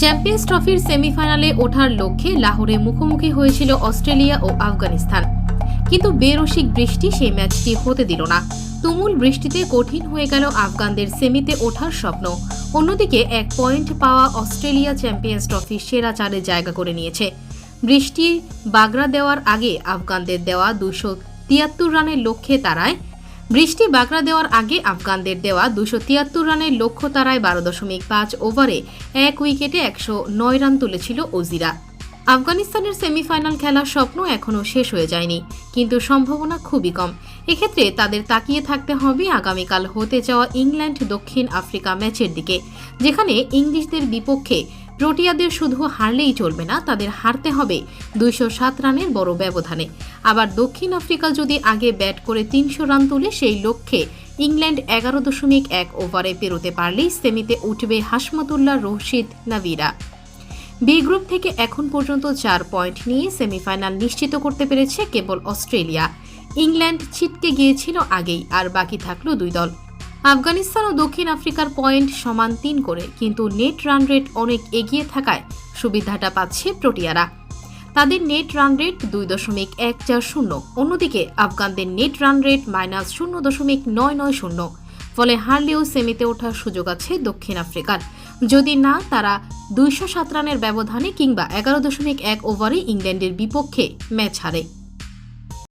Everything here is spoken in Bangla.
চ্যাম্পিয়ন্স ট্রফির সেমিফাইনালে ওঠার লক্ষ্যে লাহোরে মুখোমুখি হয়েছিল অস্ট্রেলিয়া ও আফগানিস্তান। কিন্তু বেরসিক বৃষ্টি সেই ম্যাচটি হতে দিল না। তুমুল বৃষ্টিতে কঠিন হয়ে গেল আফগানদের সেমিতে ওঠার স্বপ্ন। অন্যদিকে এক পয়েন্ট পাওয়া অস্ট্রেলিয়া চ্যাম্পিয়ন্স ট্রফির সেরা চারে জায়গা করে নিয়েছে। বৃষ্টি বাগড়া দেওয়ার আগে আফগানদের দেওয়া দুশো তিয়াত্তর রানের লক্ষ্যে তারায় বৃষ্টি বাগড়া দেওয়ার আগে আফগানদের দেওয়া দুশো তিয়াত্তর রানের লক্ষ্য তারায় বারো দশমিক পাঁচ ওভারে এক উইকেটে একশো নয় রান তুলেছিল ওজিরা। আফগানিস্তানের সেমিফাইনাল খেলার স্বপ্ন এখনও শেষ হয়ে যায়নি, কিন্তু সম্ভাবনা খুবই কম। এক্ষেত্রে তাদের তাকিয়ে থাকতে হবে আগামীকাল হতে যাওয়া ইংল্যান্ড দক্ষিণ আফ্রিকা ম্যাচের দিকে, যেখানে ইংলিশদের বিপক্ষে প্রোটিয়াদের শুধু হারলেই চলবে না, তাদের হারতে হবে দুইশো সাত রানের বড় ব্যবধানে। আবার দক্ষিণ আফ্রিকা যদি আগে ব্যাট করে তিনশো রান তুলে, সেই লক্ষ্যে ইংল্যান্ড এগারো দশমিক এক ওভারে পেরোতে পারলেই সেমিতে উঠবে হাসমতুল্লাহ রশিদ নাভিরা বি গ্রুপ থেকে এখন পর্যন্ত চার পয়েন্ট নিয়ে সেমিফাইনাল নিশ্চিত করতে পেরেছে কেবল অস্ট্রেলিয়া। ইংল্যান্ড ছিটকে গিয়েছিল আগেই, আর বাকি থাকল দুই দল। আফগানিস্তান ও দক্ষিণ আফ্রিকার পয়েন্ট সমান তিন করে, কিন্তু নেট রান রেট অনেক এগিয়ে থাকায় সুবিধাটা পাচ্ছে প্রোটিয়ারা। তাদের নেট রান রেট দুই দশমিক এক চার শূন্য, অন্যদিকে আফগানদের নেট রান রেট মাইনাস শূন্য দশমিক নয় নয় শূন্য, ফলে হারলেও সেমিতে ওঠার সুযোগ আছে দক্ষিণ আফ্রিকার। যদি না, তারা দুইশো সাত রানের ব্যবধানে কিংবা এগারো দশমিক এক ওভারে ইংল্যান্ডের বিপক্ষে ম্যাচ হারে।